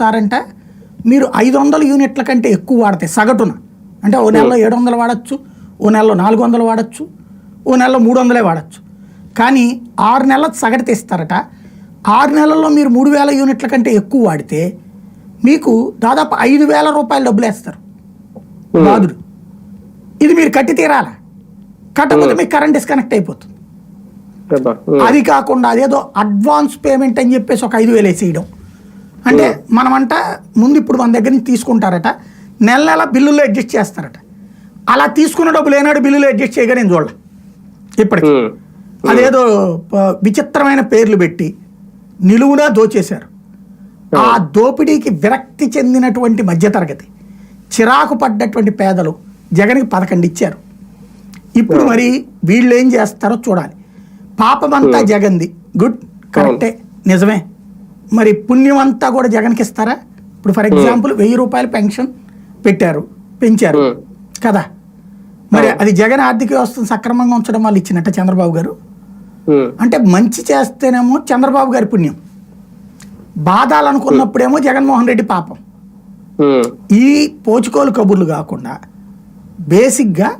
ఒకసారంట మీరు ఐదు వందల యూనిట్ల కంటే ఎక్కువ వాడితే సగటున. అంటే ఓ నెలలో ఏడు వందలు వాడచ్చు ఓ నెలలో నాలుగు వందలు వాడచ్చు ఓ నెలలో మూడు వందలే వాడచ్చు. కానీ ఆరు నెలల సగటు తీస్తారట. ఆరు నెలల్లో మీరు మూడు వేల యూనిట్ల కంటే ఎక్కువ వాడితే మీకు దాదాపు ఐదు వేల రూపాయలు డబ్బులు వేస్తారు. బాధుడు. ఇది మీరు కట్టి తీరాలా. కట్టకపోతే మీకు కరెంట్ డిస్కనెక్ట్ అయిపోతుంది. అది కాకుండా అదేదో అడ్వాన్స్ పేమెంట్ అని చెప్పేసి ఒక ఐదు వేలు వేసేయడం. అంటే మనమంట ముందు ఇప్పుడు మన దగ్గర నుంచి తీసుకుంటారట. నెల నెల బిల్లులో అడ్జస్ట్ చేస్తారట. అలా తీసుకున్న డబ్బులు ఏనాడు బిల్లులో అడ్జస్ట్ చేయగా నేను చూడాలి. ఇప్పటికి. ఉమ్. అదేదో ప- విచిత్రమైన పేర్లు పెట్టి నిలువునా దోచేశారు. ఆ దోపిడీకి విరక్తి చెందినటువంటి మధ్యతరగతి చిరాకు పడ్డటువంటి పేదలు జగన్కి పదకొండు ఇచ్చారు. ఇప్పుడు మరి వీళ్ళు ఏం చేస్తారో చూడాలి. పాపమంతా జగన్ది. గుడ్ కరెక్టే. నిజమే. మరి పుణ్యం అంతా కూడా జగన్కి ఇస్తారా? ఇప్పుడు ఫర్ ఎగ్జాంపుల్ వెయ్యి రూపాయలు పెన్షన్ పెట్టారు పెంచారు. కదా? మరి అది జగన్ ఆర్థిక వ్యవస్థను సక్రమంగా ఉంచడం వల్ల ఇచ్చినట్ట చంద్రబాబు గారు. అంటే మంచి చేస్తేనేమో చంద్రబాబు గారి పుణ్యం. బాధాలనుకున్నప్పుడేమో జగన్మోహన్ రెడ్డి పాపం. ఈ పోచుకోలు కబుర్లు కాకుండా బేసిక్గా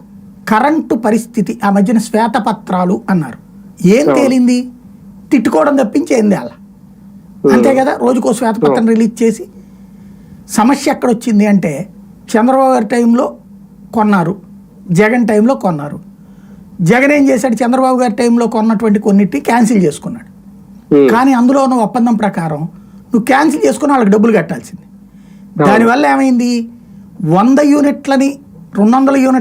కరెంటు పరిస్థితి ఆ మధ్యన శ్వేతపత్రాలు అన్నారు. ఏం. తేలింది? తిట్టుకోవడం తప్పించి ఏం తేల? అంతే కదా? రోజుకో శ్వేతపత్రం రిలీజ్ చేసి సమస్య ఎక్కడ వచ్చింది అంటే చంద్రబాబు గారి టైంలో కొన్నారు. జగన్ టైంలో కొన్నారు. జగన్ ఏం చేశాడు? చంద్రబాబు గారి టైంలో కొన్నటువంటి కొన్నిటి క్యాన్సిల్ చేసుకున్నాడు. కానీ అందులో ఉన్న ఒప్పందం ప్రకారం నువ్వు క్యాన్సిల్ చేసుకుని వాళ్ళకి డబ్బులు కట్టాల్సింది. దానివల్ల ఏమైంది? వంద యూనిట్లని రెండు వందల యూనిట్